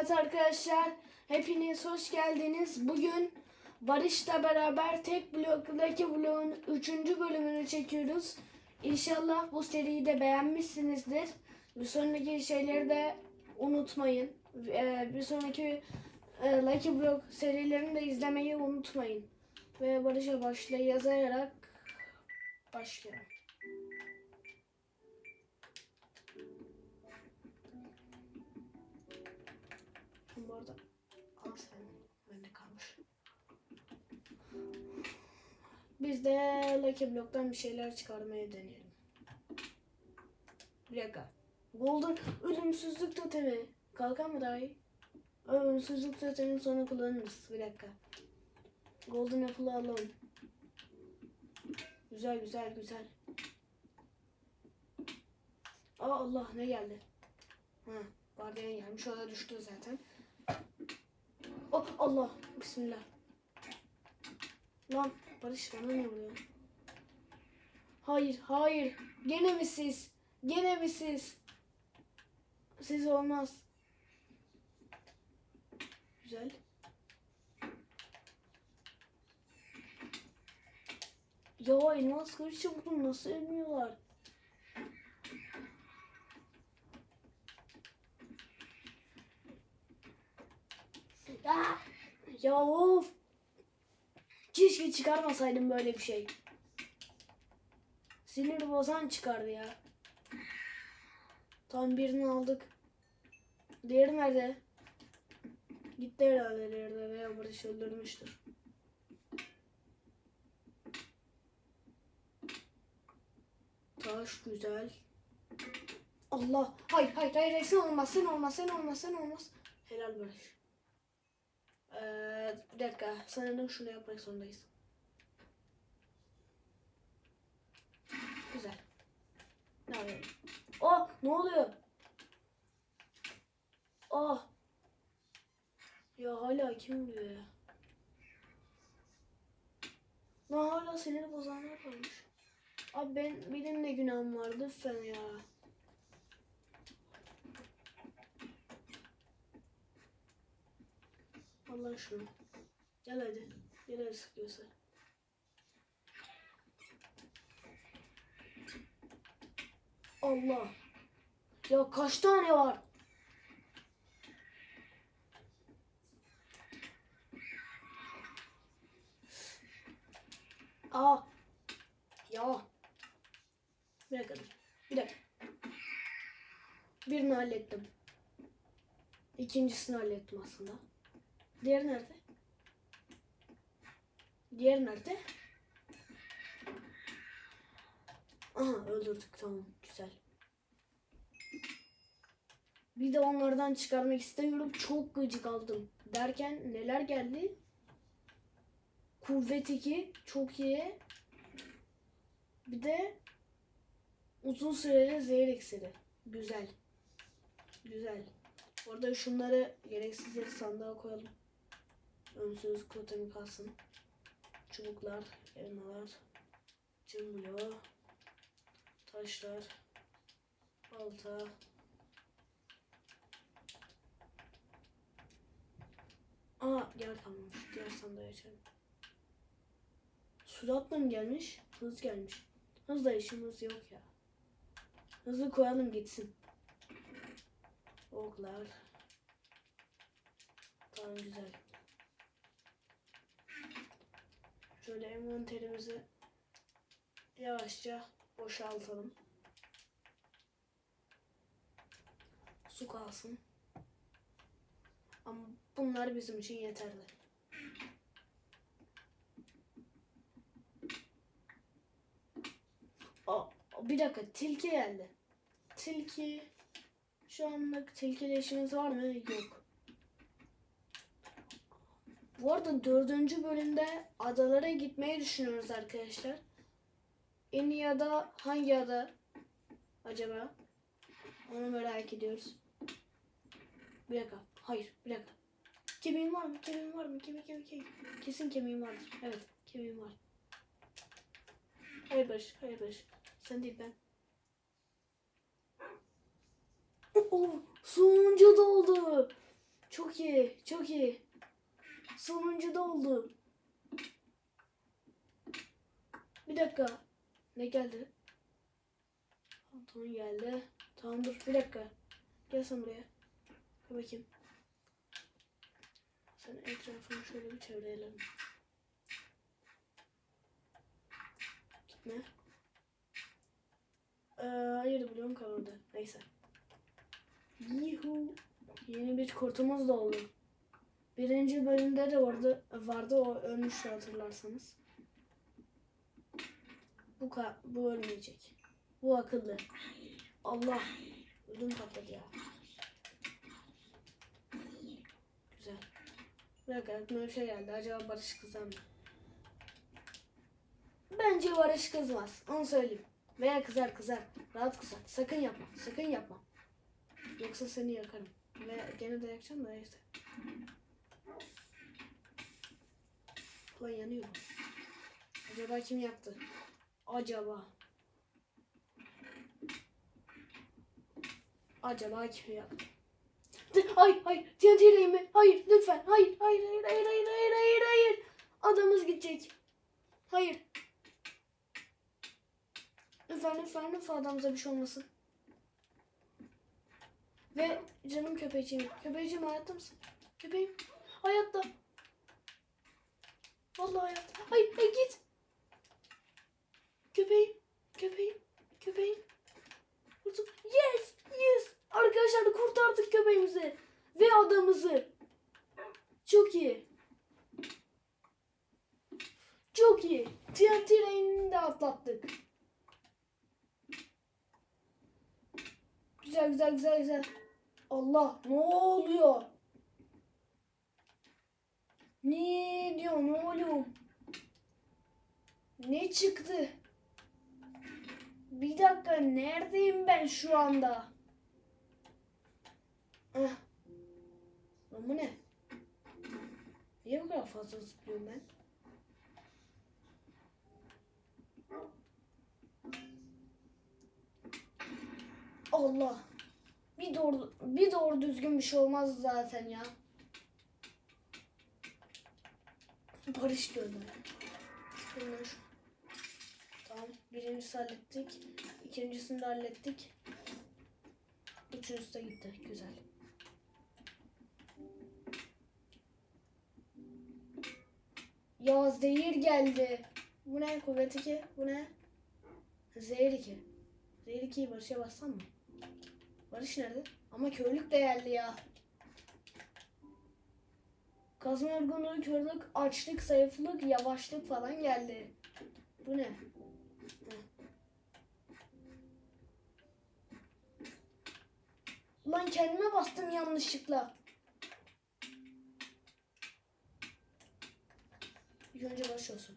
Evet arkadaşlar, hepiniz hoş geldiniz. Bugün Barış'la beraber tek bloktaki bloğun 3. bölümünü çekiyoruz. İnşallah bu seriyi de beğenmişsinizdir. Bir sonraki şeyleri de unutmayın. Ee, bir sonraki e, Lucky Block serilerini de izlemeyi unutmayın. Ve Barış'a başla yazarak başlayalım. Bu arada al sen. Bende kalmış. Biz de Lucky Block'tan bir şeyler çıkarmaya deneyelim. Bir dakika. Golden ölümsüzlük totemi. Kalkan mı daha iyi? Ölümsüzlük totemini sonra kullanırız. Bir dakika. Golden Apple'ı alalım. Güzel güzel güzel. Aa Allah ne geldi? Ha, gelmiş. O da düştü zaten. Oh Allah. Bismillah. Lan Barış bana ne vuruyor? Hayır hayır. Gene mi siz? Gene mi siz? Siz olmaz. Güzel. Ya elmas kılıçla vurdum nasıl ölmüyorlar? Ya, ya of. Keşke çıkarmasaydım böyle bir şey. Sinir bozan çıkardı ya. Tam birini aldık. Diğeri nerede? Gitti herhalde diğeri de veya Barış öldürmüştür. Taş güzel. Allah. Hayır hayır hayır, sen olmaz sen olmaz sen olmaz sen olmaz. Helal Barış. Ee, bir dakika. Sanırım şunu yapmak zorundayız. Güzel. Ne yapayım? Oh ne oluyor? Oh. Ya hala kim vuruyor ya? Lan hala sinir bozanlar kalmış. Abi ben benim de günahım var lütfen ya. Allah şunu. Gel hadi. Hadi sıkıyorsa. Allah. Ya kaç tane var? Aa. Ya. Bir dakika. Bir dakika. Birini hallettim. İkincisini hallettim aslında. Diğeri nerede? Diğeri nerede? Aha öldürdük tamam güzel. Bir de onlardan çıkarmak istemiyorum. Çok gıcık aldım. Derken neler geldi? Kuvvet 2 çok iyi. Bir de uzun süreli zehir iksiri. Güzel. Güzel. Orada şunları gereksizleri sandığa koyalım. Önsüz totemi kalsın. Çubuklar, elmalar, bloğu, taşlar, balta. Aa yer kalmamış. Diğer sandığa açalım. Suratla mı gelmiş? Hız gelmiş. Hızla işimiz yok ya. Hızlı koyalım gitsin. Oklar. Tamam güzel. Şöyle envanterimizi yavaşça boşaltalım. Su kalsın. Ama bunlar bizim için yeterli. Aa, bir dakika tilki geldi. Tilki şu anlık tilkiyle işimiz var mı? Yok. Bu arada dördüncü bölümde adalara gitmeyi düşünüyoruz arkadaşlar. En iyi ada hangi ada acaba? Onu merak ediyoruz. Bir dakika. Hayır. Bir dakika. Kemiğin var mı? Kemiğin var mı? Kemik kemik kemik. Kesin kemiğin vardır. Evet. Kemiğin var. Hayır Barış. Hayır Barış. Sen değil ben. Oh, sonuncu doldu. Çok iyi. Çok iyi. Sonuncu da oldu. Bir dakika. Ne geldi? Pantolon geldi. Tamam dur bir dakika. Gel sen buraya. Dur bakayım. Sen etrafını şöyle bir çevreyelim. Gitme. Ee, hayır bloğum kalmadı. Neyse. Yuhu. Yeni bir kurtumuz da oldu. Birinci bölümde de vardı, vardı o ölmüştü hatırlarsanız. Bu ka- bu ölmeyecek. Bu akıllı. Allah. Ödüm patladı ya. Güzel. Bir dakika aklıma bir şey geldi. Acaba Barış kızar mı? Bence Barış kızmaz. Onu söyleyeyim. Veya kızar kızar. Rahat kızar. Sakın yapma. Sakın yapma. Yoksa seni yakarım. Ve gene de yakacağım da neyse. Ulan yanıyor. Acaba kim yaktı? Acaba. Acaba kim yaktı? Hayır hayır. TNT mi? Hayır lütfen. Hayır hayır hayır hayır hayır hayır hayır hayır. Adamız gidecek. Hayır. Lütfen lütfen lütfen adamıza bir şey olmasın. Ve canım köpeğciğim. Köpeğciğim hayatta mısın? Köpeğim. Hayatta. Vallahi hayatta. Hayır, hayır git. Köpeğim. Köpeğim. Köpeğim. Kurtul. Yes. Yes. Arkadaşlar kurtardık köpeğimizi. Ve adamızı. Çok iyi. Çok iyi. TNT reyini de atlattık. Güzel güzel güzel güzel. Allah ne oluyor? Ne diyor ne oluyor? Ne çıktı? Bir dakika neredeyim ben şu anda? Ah. Lan ne? Niye bu kadar fazla zıplıyorum ben? Allah. Bir doğru bir doğru düzgün bir şey olmaz zaten ya. Barış gördüm. Bunlar. Tamam. Birincisi hallettik. İkincisini de hallettik. Üçüncüsü de gitti. Güzel. Ya zehir geldi. Bu ne? Kuvvet 2. Bu ne? Zehir 2. Zehir 2'yi Barış'a bassam mı? Barış nerede? Ama körlük değerli ya. Kazma yorgunluğu, körlük, açlık, zayıflık, yavaşlık falan geldi. Bu ne? Lan kendime bastım yanlışlıkla. İlk önce baş olsun.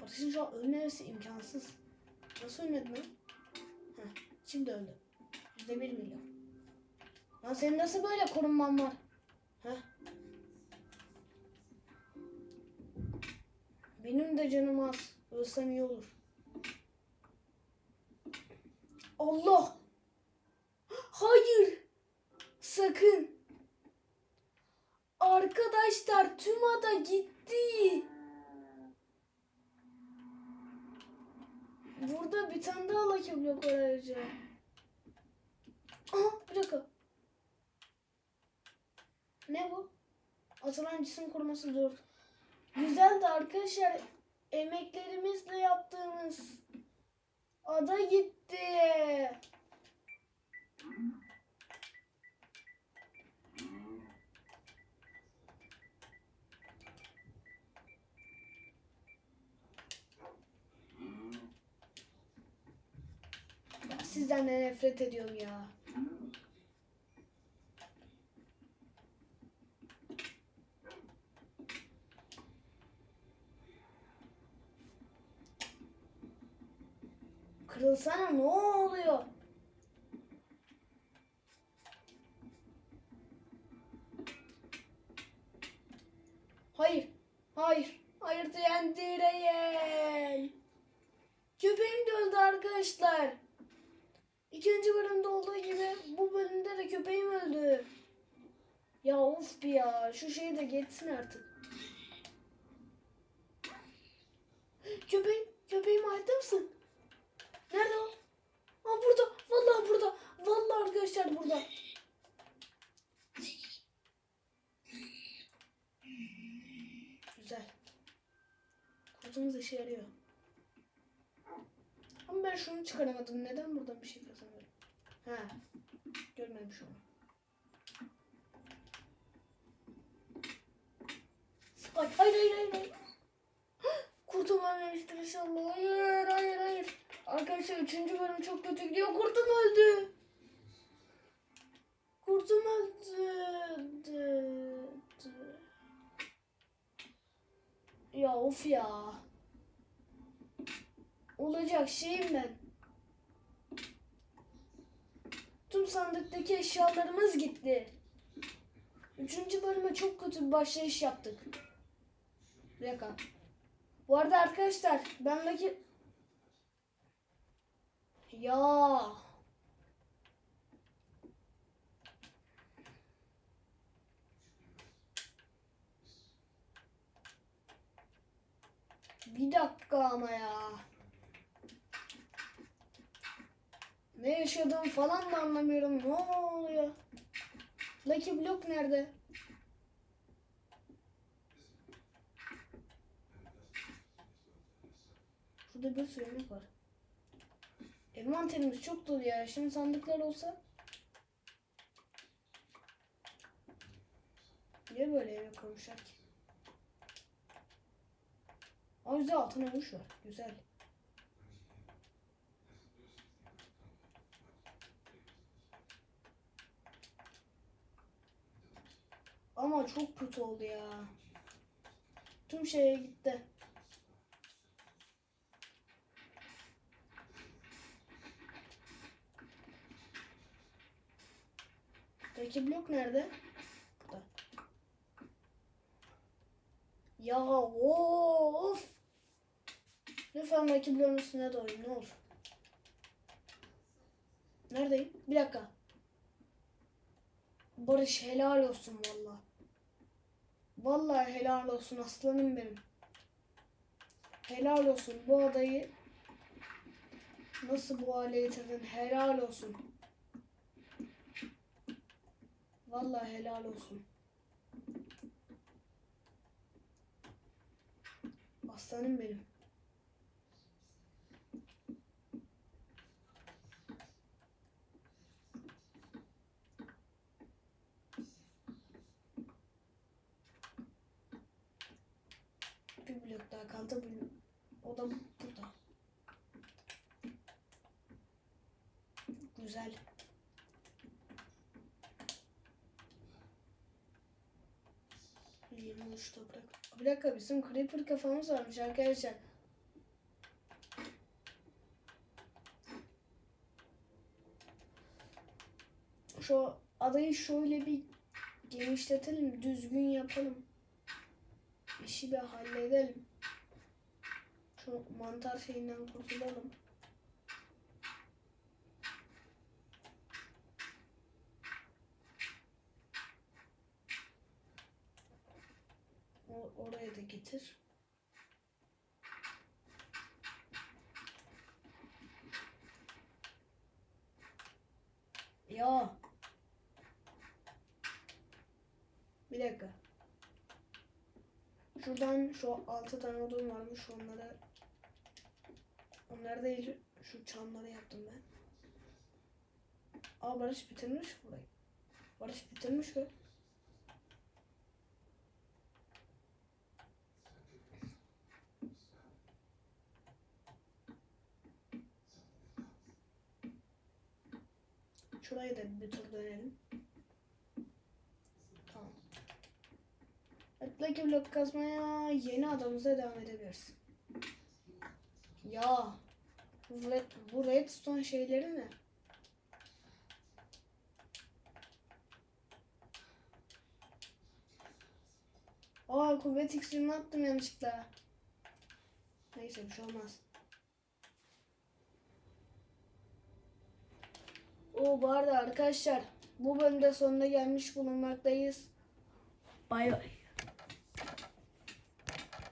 Barış'ın şu an ölmemesi imkansız. Nasıl ölmedi lan? Heh, şimdi öldü. Yüzde bir milyon. Lan senin nasıl böyle korunman var? Heh. Benim de canım az. Ölsem iyi olur. Allah! Hayır! Sakın! Arkadaşlar tüm ada gitti. Burada bir tane daha Block var ayrıca. Aha bir dakika. Ne bu? Atılan cisim koruması zor. Güzeldi arkadaşlar. Emeklerimizle yaptığımız ada gitti. Sizden de nefret ediyorum ya. Kırılsana ne oluyor? Hayır. Hayır. Hayır diyen direyen. Köpeğim de öldü arkadaşlar. ikinci bölümde olduğu gibi bu bölümde de köpeğim öldü. Ya of bir ya. Şu şeyi de geçsin artık. Köpeğim, köpeğim hayatta mısın? Nerede o? Aa burada. Vallahi burada. Vallahi arkadaşlar burada. Güzel. Kurtumuz işe yarıyor. Ama ben şunu çıkaramadım. Neden buradan bir şey kazanıyorum? Ha. Görmemiş onu. Ay hayır hayır hayır. hayır. Kurtum ölmüştür inşallah. Hayır hayır hayır. Arkadaşlar üçüncü bölüm çok kötü gidiyor. Kurtum öldü. Kurtum öldü. Ya of ya. Olacak şeyim ben. Tüm sandıktaki eşyalarımız gitti. Üçüncü bölüme çok kötü bir başlayış yaptık. Bir dakika. Bu arada arkadaşlar bendeki... Ya. Bir dakika ama ya. Ne yaşadığımı falan da anlamıyorum. Ne oluyor? Lucky Block nerede? Şurada bir sürü var. Envanterimiz çok dolu ya. Şimdi sandıklar olsa. Niye böyle yemek koymuşlar ki? Aa güzel altın olmuş var. Güzel. Ama çok kötü oldu ya. Tüm şeye gitti. Peki blok nerede? Burada. Ya of. Lütfen Lucky bloğun üstüne doğru ne olur. Neredeyim? Bir dakika. Barış helal olsun valla. Vallahi helal olsun aslanım benim. Helal olsun bu adayı nasıl bu hale getirdin helal olsun. Vallahi helal olsun. Aslanım benim. 23 toprak. Bir dakika bizim creeper kafamız varmış arkadaşlar. Şu adayı şöyle bir genişletelim, düzgün yapalım. İşi bir halledelim. Şu mantar şeyinden kurtulalım. Oraya da getir. Ya. Bir dakika. Şuradan şu altı tane odun varmış onlara. Onları değil şu çamları yaptım ben. Aa Barış bitirmiş burayı. Barış bitirmiş mi? Şurayı da bir tur dönelim. Tamam. Lucky Block kazmaya yeni adamımıza devam edebiliriz. Ya. Bu redstone şeyleri ne? Aa kuvvet iksirini attım yanlışlıkla. Neyse bir şey olmaz. O bu arkadaşlar bu bölümde sonuna gelmiş bulunmaktayız. Bay bay.